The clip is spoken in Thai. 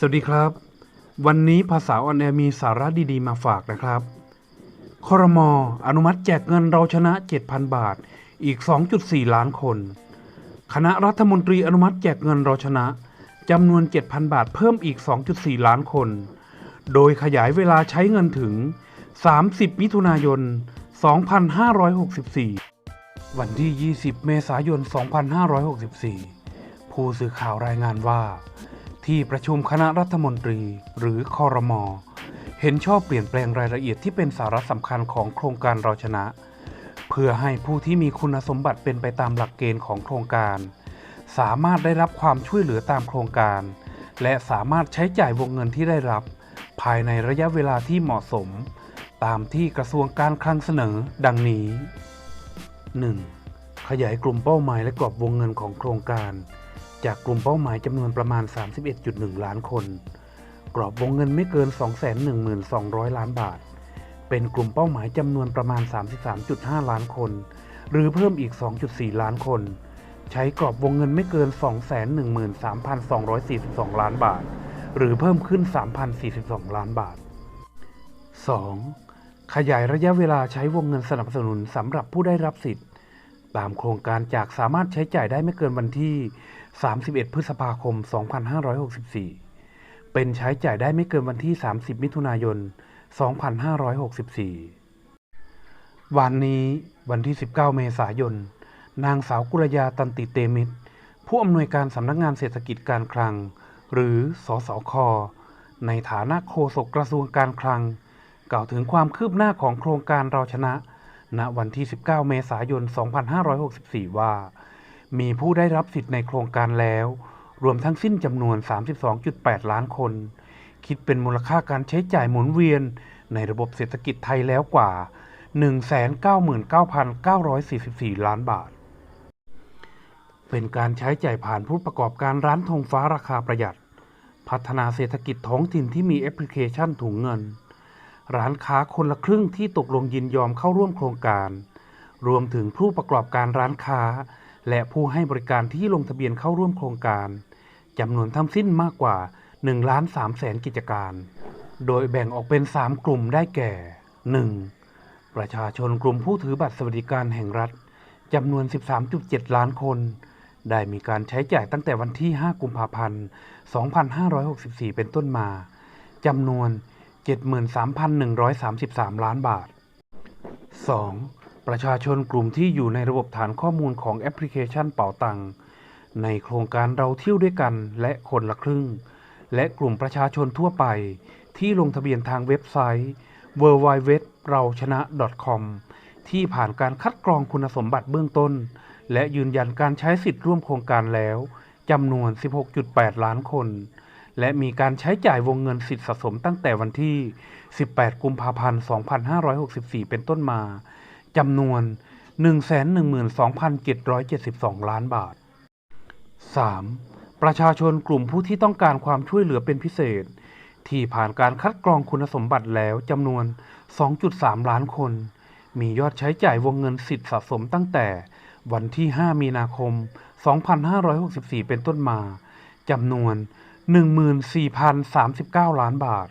สวัสดีครับ วันนี้ภาษาออนแอร์มีสาระดีๆ มาฝากนะครับคอรมออนุมัติแจกเงินเราชนะ 7,000 บาท อีก 2.4 ล้านคน คณะรัฐมนตรีอนุมัติแจกเงินเราชนะจำนวน 7,000 บาทเพิ่มอีก 2.4 ล้านคน โดยขยายเวลาใช้เงินถึง 30 มิถุนายน 2564 วันที่ 20 เมษายน 2564 ผู้สื่อข่าวรายงานว่า ที่ประชุมคณะรัฐมนตรี หรือคอรมอเห็นชอบเปลี่ยนแปลงรายละเอียดที่เป็นสาระสำคัญของโครงการเราชนะ เพื่อให้ผู้ที่มีคุณสมบัติเป็นไปตามหลักเกณฑ์ของโครงการ สามารถได้รับความช่วยเหลือตามโครงการ และสามารถใช้จ่ายวงเงินที่ได้รับ ภายในระยะเวลาที่เหมาะสม ตามที่กระทรวงการคลังเสนอ ดังนี้ 1. ขยายกลุ่มเป้าหมายและกรอบวงเงินของโครงการ จากกลุ่มเป้าหมายจำนวนประมาณ 31.1 ล้านคน กรอบวงเงินไม่เกิน 212,000 ล้านบาท เป็นกลุ่มเป้าหมายจำนวนประมาณ 33.5 ล้านคน หรือเพิ่มอีก 2.4 ล้านคน ใช้กรอบวงเงินไม่เกิน 213,242 ล้านบาท หรือเพิ่มขึ้น 3,042 ล้านบาท 2. ขยายระยะเวลาใช้วงเงินสนับสนุนสำหรับผู้ได้รับสิทธิ์ ตามโครงการจากสามารถใช้จ่ายได้ไม่เกินวันที่ 31 พฤษภาคม 2564 เป็นใช้จ่ายได้ไม่เกินวันที่ 30 มิถุนายน 2564 วันนี้วันที่ 19 เมษายน นางสาวกุลยาตันติเตมิตร ผู้อำนวยการสำนักงานเศรษฐกิจการคลัง หรือ สสค ในฐานะโฆษกกระทรวงการคลัง กล่าวถึงความคืบหน้าของโครงการเราชนะ ณวันที่ 19 เมษายน 2564 ว่า มีผู้ได้รับสิทธิ์ในโครงการแล้ว รวมทั้งสิ้นจำนวน 32.8 ล้านคน คิดเป็นมูลค่าการใช้จ่ายหมุนเวียนในระบบเศรษฐกิจไทยแล้วกว่า 199,944 ล้านบาท เป็นการใช้จ่ายผ่านผู้ประกอบการร้านธงฟ้าราคาประหยัด พัฒนาเศรษฐกิจท้องถิ่นที่มีแอปพลิเคชันถุงเงิน ร้านค้าคนละครึ่งที่ตกลงยินยอมเข้าร่วมโครงการ รวมถึงผู้ประกอบการร้านค้า และผู้ให้บริการที่ลงทะเบียนเข้าร่วมโครงการจำนวนทั้งสิ้นมากกว่า1ล้าน3แสนกิจการ โดยแบ่งออกเป็น 3 กลุ่มได้แก่ 1. ประชาชนกลุ่มผู้ถือบัตรสวัสดิการแห่งรัฐจำนวน 13.7 ล้านคน ได้มีการใช้จ่ายตั้งแต่วันที่ 5 กุมภาพันธ์ 2564 เป็นต้นมาจำนวน 73,133 ล้านบาท 2. ประชาชนกลุ่มที่อยู่ในระบบฐานข้อมูลของแอปพลิเคชันเป๋าตัง ในโครงการเราเที่ยวด้วยกันและคนละครึ่ง และกลุ่มประชาชนทั่วไป ที่ลงทะเบียนทางเว็บไซต์ www เราชนะ .com ที่ผ่านการคัดกรองคุณสมบัติเบื้องต้น และยืนยันการใช้สิทธิ์ร่วมโครงการแล้วจำนวน 16.8 ล้านคน และมีการใช้จ่ายวงเงินสิทธิ์สะสมตั้งแต่วันที่ 18 กุมภาพันธ์ 2564 เป็นต้นมาจำนวน 112,772 ล้านบาท 3. ประชาชนกลุ่มผู้ที่ต้องการความช่วยเหลือเป็นพิเศษ ที่ผ่านการคัดกรองคุณสมบัติแล้วจำนวน 2.3 ล้านคน มียอดใช้จ่ายวงเงินสิทธิ์สะสมตั้งแต่วันที่ 5 มีนาคม 2564 เป็นต้นมาจำนวน 14,039 ล้านบาท